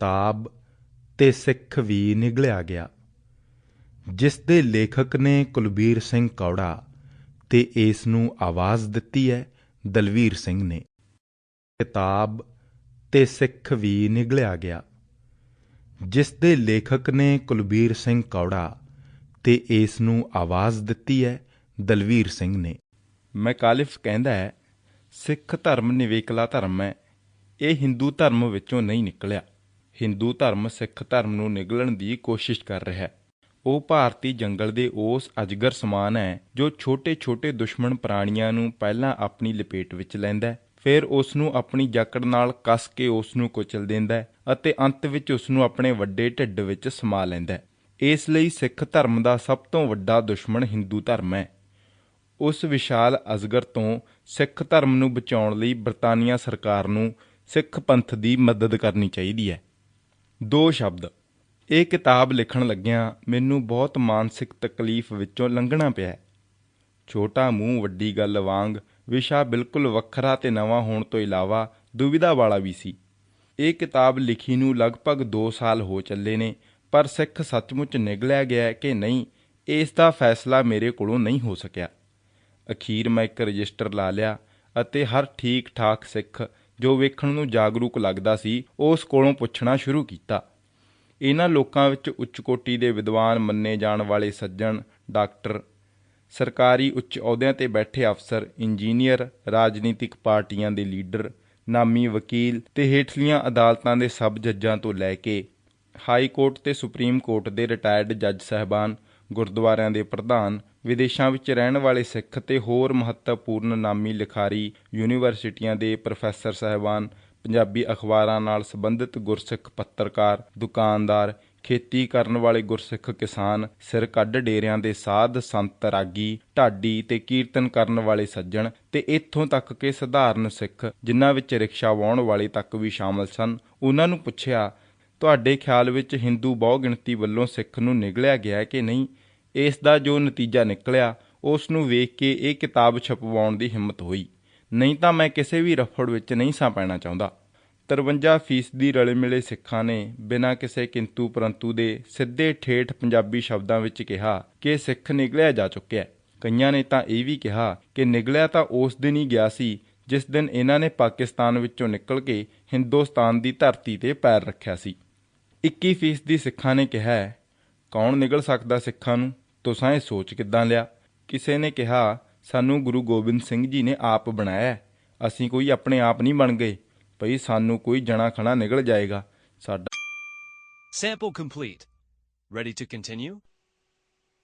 ਕਿਤਾਬ ਤੇ ਸਿੱਖ ਵੀ ਨਿਗਲਿਆ ਗਿਆ, ਜਿਸ ਦੇ ਲੇਖਕ ਨੇ ਕੁਲਬੀਰ ਸਿੰਘ ਕੌੜਾ ਤੇ ਇਸ ਨੂੰ ਆਵਾਜ਼ ਦਿੱਤੀ ਹੈ, ਦਲਵੀਰ ਸਿੰਘ ਨੇ। ਕਿਤਾਬ ਤੇ ਸਿੱਖ ਵੀ ਨਿਗਲਿਆ ਗਿਆ, ਜਿਸ ਦੇ ਲੇਖਕ ਨੇ ਕੁਲਬੀਰ ਸਿੰਘ ਕੌੜਾ ਤੇ ਇਸ ਨੂੰ ਆਵਾਜ਼ ਦਿੱਤੀ ਹੈ, ਦਲਵੀਰ ਸਿੰਘ ਨੇ। ਮੈਕਾਲਿਫ ਕਹਿੰਦਾ ਹੈ, ਸਿੱਖ ਧਰਮ ਨਿਵੇਕਲਾ ਧਰਮ ਹੈ, ਇਹ ਹਿੰਦੂ ਧਰਮ ਵਿੱਚੋਂ ਨਹੀਂ ਨਿਕਲਿਆ। ਹਿੰਦੂ ਧਰਮ, ਸਿੱਖ ਧਰਮ ਨੂੰ ਨਿਗਲਣ ਦੀ ਕੋਸ਼ਿਸ਼ ਕਰ ਰਿਹਾ ਹੈ। ਉਹ ਭਾਰਤੀ ਜੰਗਲ ਦੇ ਉਸ ਅਜਗਰ ਸਮਾਨ ਹੈ ਜੋ ਛੋਟੇ-ਛੋਟੇ ਦੁਸ਼ਮਣ ਪ੍ਰਾਣੀਆਂ ਨੂੰ ਪਹਿਲਾਂ ਆਪਣੀ ਲਪੇਟ ਵਿੱਚ ਲੈਂਦਾ ਫਿਰ ਉਸ ਨੂੰ ਆਪਣੀ ਜਕੜ ਨਾਲ ਕੱਸ ਕੇ ਉਸ ਨੂੰ ਕੁਚਲ ਦਿੰਦਾ ਅਤੇ ਅੰਤ ਵਿੱਚ ਉਸ ਨੂੰ ਆਪਣੇ ਵੱਡੇ ਢਿੱਡ ਵਿੱਚ ਸਮਾ ਲੈਂਦਾ ਇਸ ਲਈ ਸਿੱਖ ਧਰਮ ਦਾ ਸਭ ਤੋਂ ਵੱਡਾ ਦੁਸ਼ਮਣ ਹਿੰਦੂ ਧਰਮ ਹੈ। ਉਸ ਵਿਸ਼ਾਲ ਅਜਗਰ ਤੋਂ ਸਿੱਖ ਧਰਮ ਨੂੰ ਬਚਾਉਣ ਲਈ ਬ੍ਰਿਟਾਨੀਆ ਸਰਕਾਰ ਨੂੰ ਸਿੱਖ ਪੰਥ ਦੀ ਮਦਦ ਕਰਨੀ ਚਾਹੀਦੀ ਹੈ। ਦੋ ਸ਼ਬਦ। ਇਹ ਕਿਤਾਬ ਲਿਖਣ ਲੱਗਿਆਂ ਮੈਨੂੰ ਬਹੁਤ ਮਾਨਸਿਕ ਤਕਲੀਫ ਵਿੱਚੋਂ ਲੰਘਣਾ ਪਿਆ। ਛੋਟਾ ਮੂੰਹ, ਵੱਡੀ ਗੱਲ ਵਾਂਗ ਵਿਸ਼ਾ ਬਿਲਕੁਲ ਵੱਖਰਾ ਤੇ ਨਵਾਂ ਹੋਣ ਤੋਂ ਇਲਾਵਾ ਦੁਵਿਧਾ ਵਾਲਾ ਵੀ ਸੀ। ਇਹ ਕਿਤਾਬ ਲਿਖੀ ਨੂੰ ਲਗਭਗ 2 ਸਾਲ ਹੋ ਚੱਲੇ ਨੇ, ਪਰ ਸਿੱਖ ਸੱਚਮੁੱਚ ਨਿਗਲਿਆ ਗਿਆ ਕਿ ਨਹੀਂ, ਇਸ ਦਾ ਫੈਸਲਾ ਮੇਰੇ ਕੋਲੋਂ ਨਹੀਂ ਹੋ ਸਕਿਆ। ਅਖੀਰ ਮੈਂ ਇੱਕ ਰਜਿਸਟਰ ਲਾ ਲਿਆ ਅਤੇ ਹਰ ਠੀਕ ਠਾਕ ਸਿੱਖ ਜੋ ਵੇਖਣ ਨੂੰ ਜਾਗਰੂਕ ਲੱਗਦਾ ਸੀ, ਉਸ ਕੋਲੋਂ ਪੁੱਛਣਾ ਸ਼ੁਰੂ ਕੀਤਾ। ਇਹਨਾਂ ਲੋਕਾਂ ਵਿੱਚ ਉੱਚ ਕੋਟੀ ਦੇ ਵਿਦਵਾਨ ਮੰਨੇ ਜਾਣ ਵਾਲੇ ਸੱਜਣ ਡਾਕਟਰ, ਸਰਕਾਰੀ ਉੱਚ ਅਹੁਦਿਆਂ ਤੇ ਬੈਠੇ ਅਫਸਰ, ਇੰਜੀਨੀਅਰ, ਰਾਜਨੀਤਿਕ ਪਾਰਟੀਆਂ ਦੇ ਲੀਡਰ, ਨਾਮੀ ਵਕੀਲ ਤੇ ਹੇਠਲੀਆਂ ਅਦਾਲਤਾਂ ਦੇ ਸਬ ਜੱਜਾਂ ਤੋਂ ਲੈ ਕੇ ਹਾਈ ਕੋਰਟ ਤੇ ਸੁਪਰੀਮ ਕੋਰਟ ਦੇ ਰਿਟਾਇਰਡ ਜੱਜ ਸਹਿਬਾਨ ਗੁਰਦੁਆਰਿਆਂ ਦੇ ਪ੍ਰਧਾਨ, ਵਿਦੇਸ਼ਾਂ ਵਿੱਚ ਰਹਿਣ ਵਾਲੇ ਸਿੱਖ ਤੇ ਹੋਰ ਮਹੱਤਵਪੂਰਨ ਨਾਮੀ ਲਿਖਾਰੀ, ਯੂਨੀਵਰਸਿਟੀਆਂ ਦੇ ਪ੍ਰੋਫੈਸਰ ਸਹਿਬਾਨ, ਪੰਜਾਬੀ ਅਖਬਾਰਾਂ ਨਾਲ ਸੰਬੰਧਿਤ ਗੁਰਸਿੱਖ ਪੱਤਰਕਾਰ, ਦੁਕਾਨਦਾਰ, ਖੇਤੀ ਕਰਨ ਵਾਲੇ ਗੁਰਸਿੱਖ ਕਿਸਾਨ, ਸਿਰ ਕੱਢ ਡੇਰਿਆਂ ਦੇ ਸਾਧ ਸੰਤ ਰਾਗੀ, ਢਾਡੀ ਤੇ ਕੀਰਤਨ ਕਰਨ ਵਾਲੇ ਸੱਜਣ ਤੇ ਇੱਥੋਂ ਤੱਕ ਕਿ ਸਧਾਰਨ ਸਿੱਖ, ਜਿਨ੍ਹਾਂ ਵਿੱਚ ਰਿਕਸ਼ਾ ਵਾਹਣ ਵਾਲੇ ਤੱਕ ਵੀ ਸ਼ਾਮਲ ਸਨ, ਉਹਨਾਂ ਨੂੰ ਪੁੱਛਿਆ ਤੁਹਾਡੇ ਖਿਆਲ ਵਿੱਚ ਹਿੰਦੂ ਬਹੁਗਿਣਤੀ ਵੱਲੋਂ ਸਿੱਖ ਨੂੰ ਨਿਗਲਿਆ ਗਿਆ ਕਿ ਨਹੀਂ? ਇਸ ਦਾ ਜੋ ਨਤੀਜਾ ਨਿਕਲਿਆ, ਉਸ ਨੂੰ ਵੇਖ ਕੇ ਇਹ ਕਿਤਾਬ ਛਪਵਾਉਣ ਦੀ ਹਿੰਮਤ ਹੋਈ। ਨਹੀਂ ਤਾਂ ਮੈਂ ਕਿਸੇ ਵੀ ਰਫੜ ਵਿੱਚ ਨਹੀਂ ਸਾਂ ਪੈਣਾ ਚਾਹੁੰਦਾ। 53% ਦੀ ਰਲੇ ਮਿਲੇ ਸਿੱਖਾਂ ਨੇ ਬਿਨਾਂ ਕਿਸੇ ਕਿੰਤੂ ਪਰੰਤੂ ਦੇ ਸਿੱਧੇ ਠੇਠ ਪੰਜਾਬੀ ਸ਼ਬਦਾਂ ਵਿੱਚ ਕਿਹਾ ਕਿ ਸਿੱਖ ਨਿਗਲਿਆ ਜਾ ਚੁੱਕਿਆ ਕਈਆਂ ਨੇ ਤਾਂ ਇਹ ਵੀ ਕਿਹਾ ਕਿ ਨਿਗਲਿਆ ਤਾਂ ਉਸ ਦਿਨ ਹੀ ਗਿਆ ਸੀ, ਜਿਸ ਦਿਨ ਇਹਨਾਂ ਨੇ ਪਾਕਿਸਤਾਨ ਵਿੱਚੋਂ ਨਿਕਲ ਕੇ ਹਿੰਦੁਸਤਾਨ ਦੀ ਧਰਤੀ ਤੇ ਪੈਰ ਰੱਖਿਆ ਸੀ। 21 ਫੀਸਦੀ ਸਿੱਖਾਂ ਨੇ ਕਿਹਾ ਕੌਣ ਨਿਗਲ ਸਕਦਾ ਸਿੱਖਾਂ ਨੂੰ? ਤੁਸਾਂ ਇਹ ਸੋਚ ਕਿੱਦਾਂ ਲਿਆ? ਕਿਸੇ ਨੇ ਕਿਹਾ, ਸਾਨੂੰ ਗੁਰੂ ਗੋਬਿੰਦ ਸਿੰਘ ਜੀ ਨੇ ਆਪ ਬਣਾਇਆ ਅਸੀਂ ਕੋਈ ਆਪਣੇ ਆਪ ਨਹੀਂ ਬਣ ਗਏ। ਭਈ ਸਾਨੂੰ ਕੋਈ ਜਣਾ ਖਣਾ ਨਿਕਲ ਜਾਏਗਾ। ਸਾਡਾ Sample complete. Ready to continue?